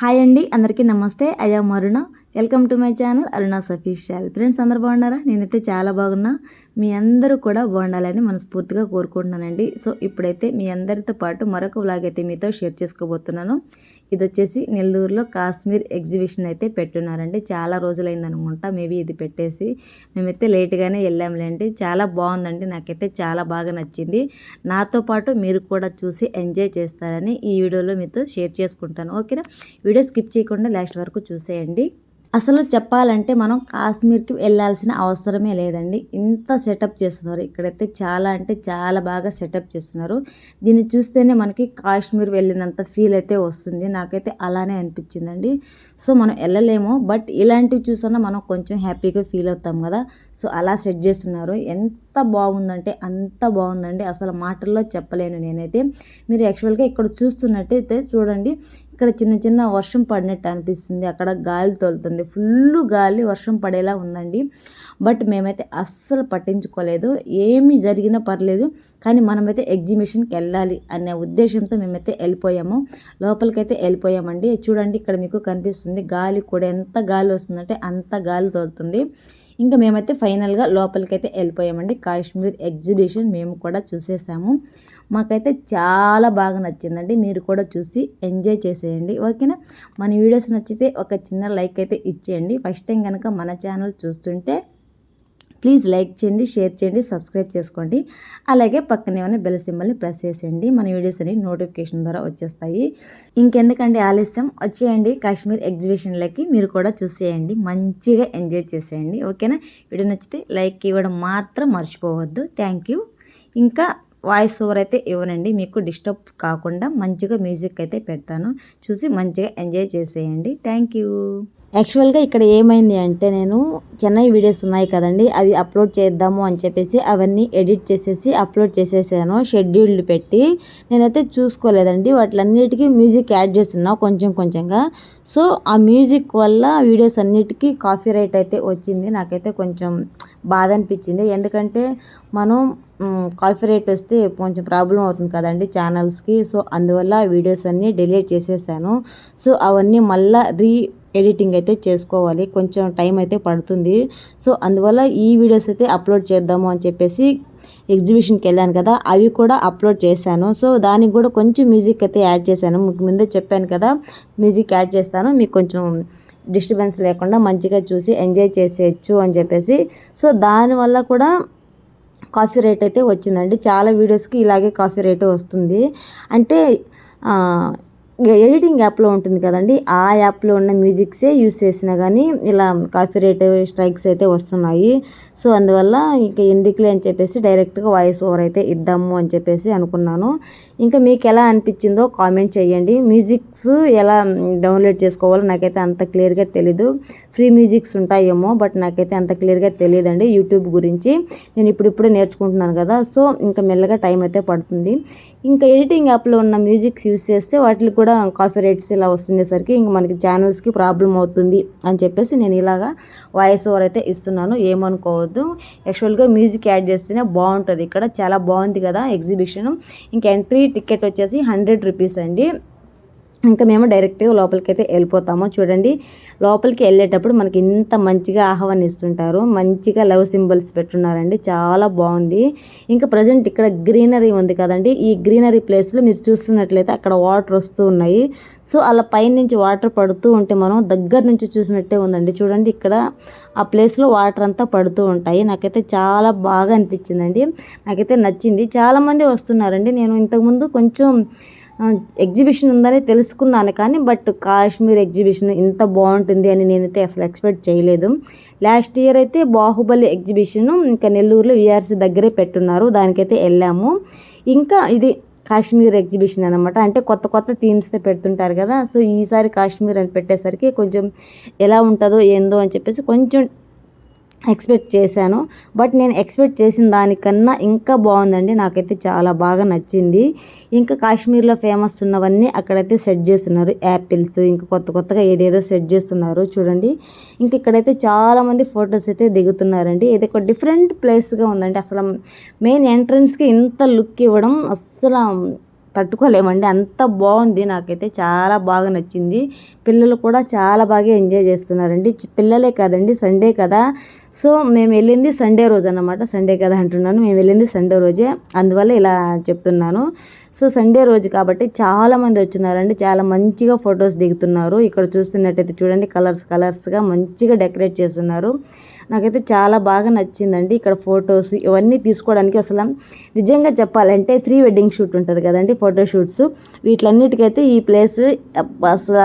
Hi అండి అందరికీ నమస్తే. అయ్యా మరుణ welcome to my channel Aruna official friends అందరు బాగున్నారా? నేనైతే చాలా బాగున్నా. మీ అందరూ కూడా బాగుండాలని మనస్ఫూర్తిగా కోరుకుంటున్నానండి. సో ఇప్పుడైతే మీ అందరితో పాటు మరొక వ్లాగ్ అయితే మీతో షేర్ చేసుకోబోతున్నాను. ఇది వచ్చేసి నెల్లూరులో కాశ్మీర్ ఎగ్జిబిషన్ అయితే పెట్టున్నారండి. చాలా రోజులైందనుకుంటా మేబీ ఇది పెట్టేసి. మేమైతే లేట్గానే వెళ్ళాంలేండి. చాలా బాగుందండి. నాకైతే చాలా బాగా నచ్చింది. నాతో పాటు మీరు కూడా చూసి ఎంజాయ్ చేస్తారని ఈ వీడియోలో మీతో షేర్ చేసుకుంటాను. ఓకేనా? వీడియో స్కిప్ చేయకుండా లాస్ట్ వరకు చూసేయండి. అసలు చెప్పాలంటే మనం కాశ్మీర్కి వెళ్ళాల్సిన అవసరమే లేదండి. ఇంత సెటప్ చేస్తున్నారు. ఇక్కడైతే చాలా అంటే చాలా బాగా సెటప్ చేస్తున్నారు. దీన్ని చూస్తేనే మనకి కాశ్మీర్ వెళ్ళినంత ఫీల్ అయితే వస్తుంది. నాకైతే అలానే అనిపించిందండి. సో మనం వెళ్ళలేము. బట్ ఇలాంటివి చూసినా మనం కొంచెం హ్యాపీగా ఫీల్ అవుతాం కదా. సో అలా సెట్ చేస్తున్నారు. ఎంత బాగుందంటే అంత బాగుందండి. అసలు మాటల్లో చెప్పలేను నేనైతే. మీరు యాక్చువల్గా ఇక్కడ చూస్తున్నట్టయితే చూడండి ఇక్కడ చిన్న చిన్న వర్షం పడినట్టు అనిపిస్తుంది. అక్కడ గాలి తోలుతుంది. ఫుల్ గాలి వర్షం పడేలా ఉందండి. బట్ మేమైతే అస్సలు పట్టించుకోలేదు. ఏమి జరిగినా పర్లేదు. కానీ మనమైతే ఎగ్జిబిషన్కి వెళ్ళాలి అనే ఉద్దేశంతో మేమైతే వెళ్ళిపోయాము. లోపలికైతే వెళ్ళిపోయామండి. చూడండి ఇక్కడ మీకు కనిపిస్తుంది. గాలి కూడా ఎంత గాలి వస్తుందంటే అంత గాలి తోలుతుంది. ఇంకా మేమైతే ఫైనల్గా లోపలికైతే వెళ్ళిపోయామండి. కాశ్మీర్ ఎగ్జిబిషన్ మేము కూడా చూసేసాము. మాకైతే చాలా బాగా నచ్చిందండి. మీరు కూడా చూసి ఎంజాయ్ చేసేయండి. ఓకేనా? మన వీడియోస్ నచ్చితే ఒక చిన్న లైక్ అయితే ఇచ్చేయండి. ఫస్ట్ టైం కనుక మన ఛానల్ చూస్తుంటే ప్లీజ్ లైక్ చేయండి షేర్ చేయండి సబ్స్క్రైబ్ చేసుకోండి. అలాగే పక్కనే ఉన్న బెల్ సింబల్ని ప్రెస్ చేసేయండి. మన వీడియోస్ అన్ని నోటిఫికేషన్ ద్వారా వచ్చేస్తాయి. ఇంకెందుకండి ఆలస్యం? వచ్చేయండి కాశ్మీర్ ఎగ్జిబిషన్లకి మీరు కూడా చూసేయండి. మంచిగా ఎంజాయ్ చేసేయండి. ఓకేనా? వీడియో నచ్చితే లైక్ ఇవ్వడం మాత్రం మర్చిపోవద్దు. Thank you. ఇంకా వాయిస్ ఓవర్ అయితే ఇవ్వనండి. మీకు డిస్టర్బ్ కాకుండా మంచిగా మ్యూజిక్ అయితే పెడతాను. చూసి మంచిగా ఎంజాయ్ చేసేయండి. Thank you. యాక్చువల్గా ఇక్కడ ఏమైంది అంటే నేను చెన్నై వీడియోస్ ఉన్నాయి కదండి అవి అప్లోడ్ చేద్దాము అని చెప్పేసి అవన్నీ ఎడిట్ చేసేసి అప్లోడ్ చేసేసాను షెడ్యూల్డ్ పెట్టి. నేనైతే చూసుకోలేదండి వాటిలన్నిటికీ మ్యూజిక్ యాడ్ చేస్తున్నా కొంచెం కొంచెంగా. సో ఆ మ్యూజిక్ వల్ల వీడియోస్ అన్నిటికీ కాఫీ రైట్ అయితే వచ్చింది నాకైతే కొంచెం బాధ అనిపించింది. ఎందుకంటే మనం కాఫీ రేట్ వస్తే కొంచెం ప్రాబ్లం అవుతుంది కదండి ఛానల్స్కి. సో అందువల్ల వీడియోస్ అన్నీ డిలీట్ చేసేసాను. సో అవన్నీ మళ్ళీ రీ ఎడిటింగ్ అయితే చేసుకోవాలి. కొంచెం టైం అయితే పడుతుంది. సో అందువల్ల ఈ వీడియోస్ అయితే అప్లోడ్ చేద్దాము అని చెప్పేసి ఎగ్జిబిషన్కి వెళ్ళాను కదా అవి కూడా అప్లోడ్ చేశాను. సో దానికి కూడా కొంచెం మ్యూజిక్ అయితే యాడ్ చేశాను. మీకు ముందే చెప్పాను కదా మ్యూజిక్ యాడ్ చేస్తాను. మీకు కొంచెం డిస్టర్బెన్స్ లేకుండా మంచిగా చూసి ఎంజాయ్ చేసేయచ్చు అని చెప్పేసి. సో దానివల్ల కూడా కాఫీ రేట్ అయితే వచ్చిందండి. చాలా వీడియోస్కి ఇలాగే కాఫీ రేటు వస్తుంది. అంటే ఎడిటింగ్ యాప్లో ఉంటుంది కదండి ఆ యాప్లో ఉన్న మ్యూజిక్సే యూస్ చేసినా కానీ ఇలా కాఫీ రేట్ స్ట్రైక్స్ అయితే వస్తున్నాయి. సో అందువల్ల ఇంకా ఎందుకులే అని చెప్పేసి డైరెక్ట్గా వాయిస్ ఓవర్ అయితే ఇద్దాము అని చెప్పేసి అనుకున్నాను. ఇంకా మీకు ఎలా అనిపించిందో కామెంట్ చేయండి. మ్యూజిక్స్ ఎలా డౌన్లోడ్ చేసుకోవాలో నాకైతే అంత క్లియర్గా తెలీదు. ఫ్రీ మ్యూజిక్స్ ఉంటాయేమో బట్ నాకైతే అంత క్లియర్గా తెలియదండి యూట్యూబ్ గురించి. నేను ఇప్పుడిప్పుడే నేర్చుకుంటున్నాను కదా సో ఇంకా మెల్లగా టైం అయితే పడుతుంది. ఇంకా ఎడిటింగ్ యాప్లో ఉన్న మ్యూజిక్స్ యూస్ చేస్తే వాటికి కూడా కాఫీ రేట్స్ ఇలా వస్తుండేసరికి ఇంకా మనకి ఛానల్స్కి ప్రాబ్లం అవుతుంది అని చెప్పేసి నేను ఇలాగా వాయిస్ ఓవర్ అయితే ఇస్తున్నాను. ఏమనుకోవద్దు. యాక్చువల్గా మ్యూజిక్ యాడ్ చేస్తేనే బాగుంటుంది. ఇక్కడ చాలా బాగుంది కదా ఎగ్జిబిషన్. ఇంకా ఎంట్రీ టికెట్ వచ్చేసి హండ్రెడ్ రూపీస్ అండి. ఇంకా మేము డైరెక్ట్గా లోపలికైతే వెళ్ళిపోతాము. చూడండి లోపలికి వెళ్ళేటప్పుడు మనకి ఇంత మంచిగా ఆహ్వానిస్తుంటారు మంచిగా లవ్ సింబల్స్ పెట్టున్నారండి. చాలా బాగుంది. ఇంకా ప్రజెంట్ ఇక్కడ గ్రీనరీ ఉంది కదండి. ఈ గ్రీనరీ ప్లేస్లో మీరు చూస్తున్నట్లయితే అక్కడ వాటర్ వస్తూ ఉన్నాయి. సో అలా పైనుంచి వాటర్ పడుతూ ఉంటే మనం దగ్గర నుంచి చూసినట్టే ఉందండి. చూడండి ఇక్కడ ఆ ప్లేస్లో వాటర్ అంతా పడుతూ ఉంటాయి. నాకైతే చాలా బాగా అనిపించిందండి. నాకైతే నచ్చింది. చాలామంది వస్తున్నారండి. నేను ఇంతకుముందు కొంచెం ఎగ్జిబిషన్ ఉందని తెలుసుకున్నాను కానీ బట్ కాశ్మీర్ ఎగ్జిబిషన్ ఇంత బాగుంటుంది అని నేనైతే అసలు ఎక్స్పెక్ట్ చేయలేదు. లాస్ట్ ఇయర్ అయితే బాహుబలి ఎగ్జిబిషన్ ఇంకా నెల్లూరులో విఆర్సీ దగ్గరే పెట్టున్నారు దానికైతే వెళ్ళాము. ఇంకా ఇది కాశ్మీర్ ఎగ్జిబిషన్ అనమాట అంటే కొత్త కొత్త థీమ్స్తో పెడుతుంటారు కదా సో ఈసారి కాశ్మీర్ అని పెట్టేసరికి కొంచెం ఎలా ఉంటుందో ఏందో అని చెప్పేసి కొంచెం ఎక్స్పెక్ట్ చేశాను. బట్ నేను ఎక్స్పెక్ట్ చేసిన దానికన్నా ఇంకా బాగుందండి. నాకైతే చాలా బాగా నచ్చింది. ఇంకా కాశ్మీర్లో ఫేమస్ ఉన్నవన్నీ అక్కడైతే సెట్ చేస్తున్నారు. యాపిల్స్ ఇంకా కొత్త కొత్తగా ఏదేదో సెట్ చేస్తున్నారు. చూడండి. ఇంక ఇక్కడైతే చాలామంది ఫొటోస్ అయితే దిగుతున్నారండి. ఇది ఒక డిఫరెంట్ ప్లేస్గా ఉందండి. అసలు మెయిన్ ఎంట్రన్స్కి ఇంత లుక్ ఇవ్వడం అస్సలు తట్టుకోలేమండి. అంత బాగుంది. నాకైతే చాలా బాగా నచ్చింది. పిల్లలు కూడా చాలా బాగా ఎంజాయ్ చేస్తున్నారండి. పిల్లలే కాదండి సండే కదా. సో మేము వెళ్ళింది సండే రోజు అన్నమాట సండే కదా అంటున్నాను. మేము వెళ్ళింది సండే రోజే. అందువల్ల ఇలా చెప్తున్నాను. సో సండే రోజు కాబట్టి చాలామంది వచ్చినారండి చాలా మంచిగా ఫొటోస్ దిగుతున్నారు. ఇక్కడ చూస్తున్నట్టయితే చూడండి కలర్స్ కలర్స్గా మంచిగా డెకరేట్ చేస్తున్నారు. నాకైతే చాలా బాగా నచ్చిందండి. ఇక్కడ ఫొటోస్ ఇవన్నీ తీసుకోవడానికి అసలు నిజంగా చెప్పాలంటే ప్రీ వెడ్డింగ్ షూట్ ఉంటుంది కదండి. ఫోటోషూట్స్ వీటిలన్నిటికైతే ఈ ప్లేస్ అసలు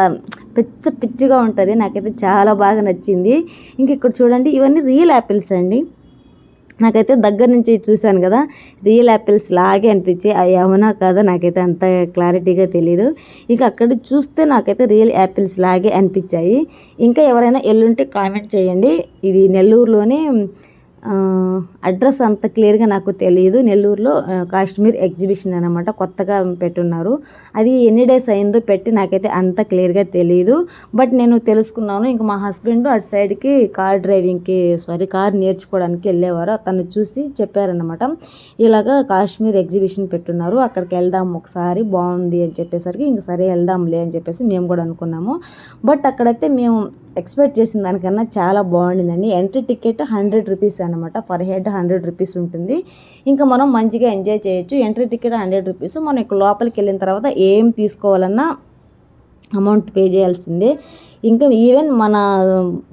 పిచ్చ పిచ్చిగా ఉంటుంది. నాకైతే చాలా బాగా నచ్చింది. ఇంక ఇక్కడ చూడండి ఇవన్నీ రియల్ యాపిల్స్ అండి. నాకైతే దగ్గర నుంచి చూశాను కదా రియల్ యాపిల్స్ లాగే అనిపించి అవి అవునా కాదా నాకైతే అంత క్లారిటీగా తెలియదు ఇంకా అక్కడ చూస్తే నాకైతే రియల్ యాపిల్స్ లాగే అనిపించాయి. ఇంకా ఎవరైనా ఎల్లుంటే కామెంట్ చేయండి. ఇది నెల్లూరులోనే అడ్రస్ అంత క్లియర్గా నాకు తెలియదు నెల్లూరులో కాశ్మీర్ ఎగ్జిబిషన్ అనమాట కొత్తగా పెట్టున్నారు. అది ఎన్ని డేస్ అయిందో పెట్టి నాకైతే అంత క్లియర్గా తెలియదు బట్ నేను తెలుసుకున్నాను. ఇంకా మా హస్బెండ్ అటు సైడ్కి కార్ డ్రైవింగ్కి సారీ కార్ నేర్చుకోవడానికి వెళ్ళేవారు. తను చూసి చెప్పారనమాట ఇలాగా కాశ్మీర్ ఎగ్జిబిషన్ పెట్టున్నారు. అక్కడికి వెళ్దాం ఒకసారి బాగుంది అని చెప్పేసరికి ఇంక సరే వెళ్దాంలే అని చెప్పేసి మేము కూడా అనుకున్నాము. బట్ అక్కడైతే మేము ఎక్స్పెక్ట్ చేసిన దానికన్నా చాలా బాగుండిందండి. ఎంట్రీ టికెట్ హండ్రెడ్ రూపీస్ అనమాట పర్ హెడ్ హండ్రెడ్ రూపీస్ ఉంటుంది. ఇంకా మనం మంచిగా ఎంజాయ్ చేయొచ్చు. Entry ticket hundred rupees. మనం ఇక్కడ లోపలికి వెళ్ళిన తర్వాత ఏం తీసుకోవాలన్నా అమౌంట్ పే చేయాల్సిందే. ఇంకా ఈవెన్ మన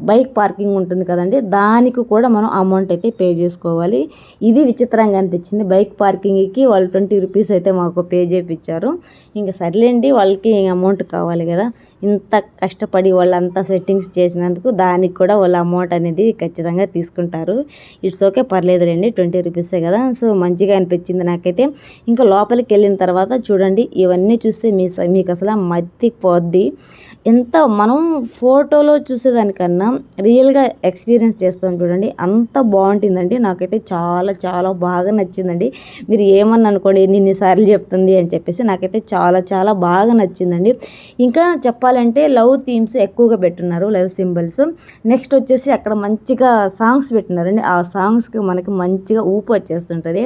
బైక్ పార్కింగ్ ఉంటుంది కదండి దానికి కూడా మనం అమౌంట్ అయితే పే చేసుకోవాలి. ఇది విచిత్రంగా అనిపించింది. బైక్ పార్కింగ్కి వాళ్ళు ట్వంటీ రూపీస్ అయితే మాకు పే చేయించారు ఇంకా సర్లేండి వాళ్ళకి అమౌంట్ కావాలి కదా. ఇంత కష్టపడి వాళ్ళంతా సెట్టింగ్స్ చేసినందుకు దానికి కూడా వాళ్ళ అమౌంట్ అనేది ఖచ్చితంగా తీసుకుంటారు. ఇట్స్ ఓకే పర్లేదులేండి ట్వంటీ రూపీసే కదా. సో మంచిగా అనిపించింది నాకైతే. ఇంకా లోపలికి వెళ్ళిన తర్వాత చూడండి ఇవన్నీ చూస్తే మీ మీకు అసలు మత్తి పోద్ది. ఎంత మనం ఫోటోలో చూసేదానికన్నా రియల్గా ఎక్స్పీరియన్స్ చేస్తాం చూడండి అంత బాగుంటుందండి. నాకైతే చాలా చాలా బాగా నచ్చిందండి. మీరు ఏమని అనుకోండి ఎన్నిసార్లు చెప్తుంది అని చెప్పేసి నాకైతే చాలా చాలా బాగా నచ్చిందండి. ఇంకా చెప్పాలి చెప్పాలంటే లవ్ థీమ్స్ ఎక్కువగా పెట్టున్నారు లవ్ సింబల్స్. నెక్స్ట్ వచ్చేసి అక్కడ మంచిగా సాంగ్స్ పెట్టినారండి ఆ సాంగ్స్కి మనకి మంచిగా ఊపు వచ్చేస్తుంటుంది.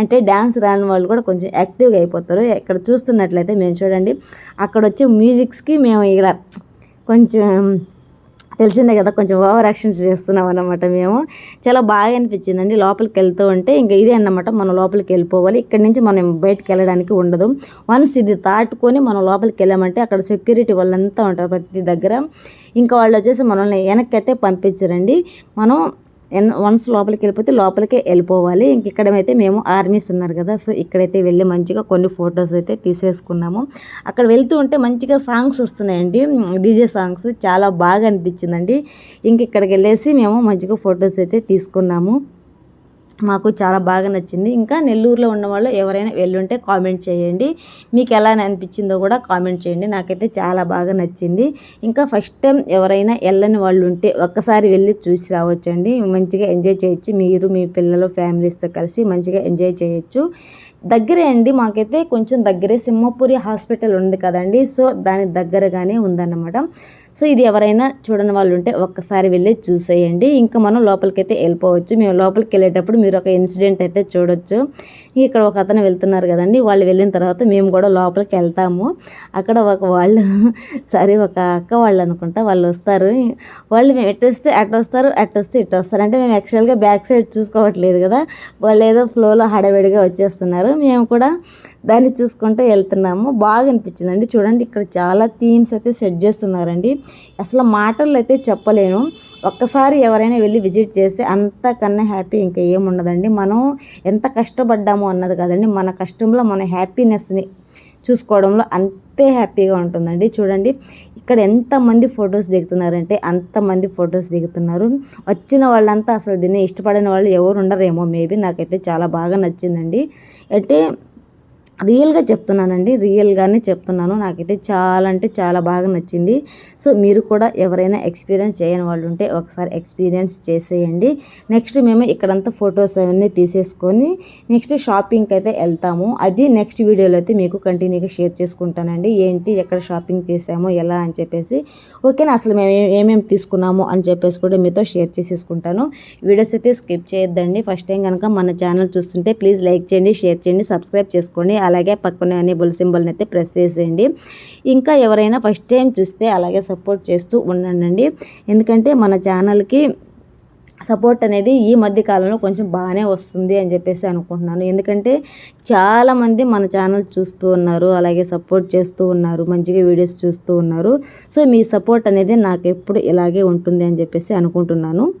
అంటే డ్యాన్స్ రాని వాళ్ళు కూడా కొంచెం యాక్టివ్గా అయిపోతారు. ఇక్కడ చూస్తున్నట్లయితే మేము చూడండి అక్కడ వచ్చే మ్యూజిక్స్కి మేము ఇలా కొంచెం తెలిసిందే కదా కొంచెం ఓవర్ యాక్షన్స్ చేస్తున్నాం అన్నమాట మేము. చాలా బాగా అనిపించిందండి. లోపలికి వెళ్తూ ఉంటే ఇంకా ఇదే అన్నమాట మనం లోపలికి వెళ్ళిపోవాలి. ఇక్కడి నుంచి మనం బయటకు వెళ్ళడానికి ఉండదు. వన్స్ ఇది దాటుకొని మనం లోపలికి వెళ్ళామంటే అక్కడ సెక్యూరిటీ వాళ్ళంతా ఉంటారు ప్రతి దగ్గర. ఇంకా వాళ్ళు వచ్చేసి మనల్ని వెనక్కి అయితే పంపించరండి. మనం వన్స్ లోపలికి వెళ్ళిపోతే లోపలికే వెళ్ళిపోవాలి. ఇంక ఇక్కడైతే మేము ఆర్మీస్ ఉన్నారు కదా సో ఇక్కడైతే వెళ్ళి మంచిగా కొన్ని ఫొటోస్ అయితే తీసేసుకున్నాము. అక్కడ వెళ్తూ ఉంటే మంచిగా సాంగ్స్ వస్తున్నాయండి. డీజే సాంగ్స్ చాలా బాగా అనిపించిందండి. ఇంక ఇక్కడికి వెళ్ళేసి మేము మంచిగా ఫొటోస్ అయితే తీసుకున్నాము. మాకు చాలా బాగా నచ్చింది. ఇంకా నెల్లూరులో ఉన్న వాళ్ళు ఎవరైనా వెళ్ళుంటే కామెంట్ చేయండి. మీకు ఎలా అనిపించిందో కూడా కామెంట్ చేయండి. నాకైతే చాలా బాగా నచ్చింది. ఇంకా ఫస్ట్ టైం ఎవరైనా వెళ్ళని వాళ్ళు ఉంటే ఒక్కసారి వెళ్ళి చూసి రావచ్చండి. మంచిగా ఎంజాయ్ చేయొచ్చు. మీరు మీ పిల్లలు ఫ్యామిలీస్తో కలిసి మంచిగా ఎంజాయ్ చేయొచ్చు. దగ్గరే అండి. మాకైతే కొంచెం దగ్గరే. సింహపురి హాస్పిటల్ ఉంది కదండి. సో దాని దగ్గరగానే ఉందన్నమాట. సో ఇది ఎవరైనా చూడని వాళ్ళు ఉంటే ఒక్కసారి వెళ్ళి చూసేయండి. ఇంకా మనం లోపలికైతే వెళ్ళిపోవచ్చు. మేము లోపలికి వెళ్ళేటప్పుడు మీరు ఒక ఇన్సిడెంట్ అయితే చూడొచ్చు. ఇక్కడ ఒక అతను వెళ్తున్నారు కదండి. వాళ్ళు వెళ్ళిన తర్వాత మేము కూడా లోపలికి వెళ్తాము. అక్కడ ఒక వాళ్ళు సరే ఒక అక్క వాళ్ళు అనుకుంటా వాళ్ళు వస్తారు. వాళ్ళు మేము ఎటు వస్తే అటు వస్తారు అటు వస్తే ఇటు వస్తారు. అంటే మేము యాక్చువల్గా బ్యాక్ సైడ్ చూసుకోవట్లేదు కదా. వాళ్ళు ఏదో ఫ్లోలో హడావిడిగా వచ్చేస్తున్నారు. మేము కూడా దాన్ని చూసుకుంటూ వెళ్తున్నాము. బాగా అనిపించిందండి చూడండి ఇక్కడ చాలా థీమ్స్ అయితే సెట్ చేస్తున్నారండి. అసలు మాటలు అయితే చెప్పలేను. ఒక్కసారి ఎవరైనా వెళ్ళి విజిట్ చేస్తే అంతకన్నా హ్యాపీ ఇంకా ఏముండదండి మనం ఎంత కష్టపడ్డాము అన్నది కదండి. మన కష్టంలో మన హ్యాపీనెస్ని చూసుకోవడంలో అంతే హ్యాపీగా ఉంటుందండి. చూడండి ఇక్కడ ఎంతమంది ఫొటోస్ దిగుతున్నారంటే అంతమంది ఫొటోస్ దిగుతున్నారు. వచ్చిన వాళ్ళంతా అసలు దీన్ని ఇష్టపడిన వాళ్ళు ఎవరు ఉండరేమో మేబీ. నాకైతే చాలా బాగా నచ్చిందండి. అంటే రియల్గా చెప్తున్నానండి. రియల్గానే చెప్తున్నాను. నాకైతే చాలా అంటే చాలా బాగా నచ్చింది. సో మీరు కూడా ఎవరైనా ఎక్స్పీరియన్స్ చేయని వాళ్ళు ఉంటే ఒకసారి ఎక్స్పీరియన్స్ చేసేయండి. నెక్స్ట్ మేము ఇక్కడంతా ఫొటోస్ అవన్నీ తీసేసుకొని నెక్స్ట్ షాపింగ్కి అయితే వెళ్తాము. అది నెక్స్ట్ వీడియోలో అయితే మీకు కంటిన్యూగా షేర్ చేసుకుంటానండి. ఏంటి ఎక్కడ షాపింగ్ చేసామో ఎలా అని చెప్పేసి. ఓకేనా? అసలు మేము ఏమేమి తీసుకున్నాము అని చెప్పేసి కూడా మీతో షేర్ చేసేసుకుంటాను. వీడియోస్ అయితే స్కిప్ చేయొద్దండి. ఫస్ట్ టైం కనుక మన ఛానల్ చూస్తుంటే ప్లీజ్ లైక్ చేయండి షేర్ చేయండి సబ్స్క్రైబ్ చేసుకోండి. అలాగే పక్కనే అనేబుల్ సింబల్ని అయితే ప్రెస్ చేసేయండి. ఇంకా ఎవరైనా ఫస్ట్ టైం చూస్తే అలాగే సపోర్ట్ చేస్తూ ఉండండి. ఎందుకంటే మన ఛానల్కి సపోర్ట్ అనేది ఈ మధ్య కాలంలో కొంచెం బాగానే వస్తుంది అని చెప్పేసి అనుకుంటున్నాను. ఎందుకంటే చాలామంది మన ఛానల్ చూస్తూ ఉన్నారు అలాగే సపోర్ట్ చేస్తూ ఉన్నారు మంచిగా వీడియోస్ చూస్తూ ఉన్నారు. సో మీ సపోర్ట్ అనేది నాకు ఎప్పుడు ఇలాగే ఉంటుంది అని చెప్పేసి అనుకుంటున్నాను.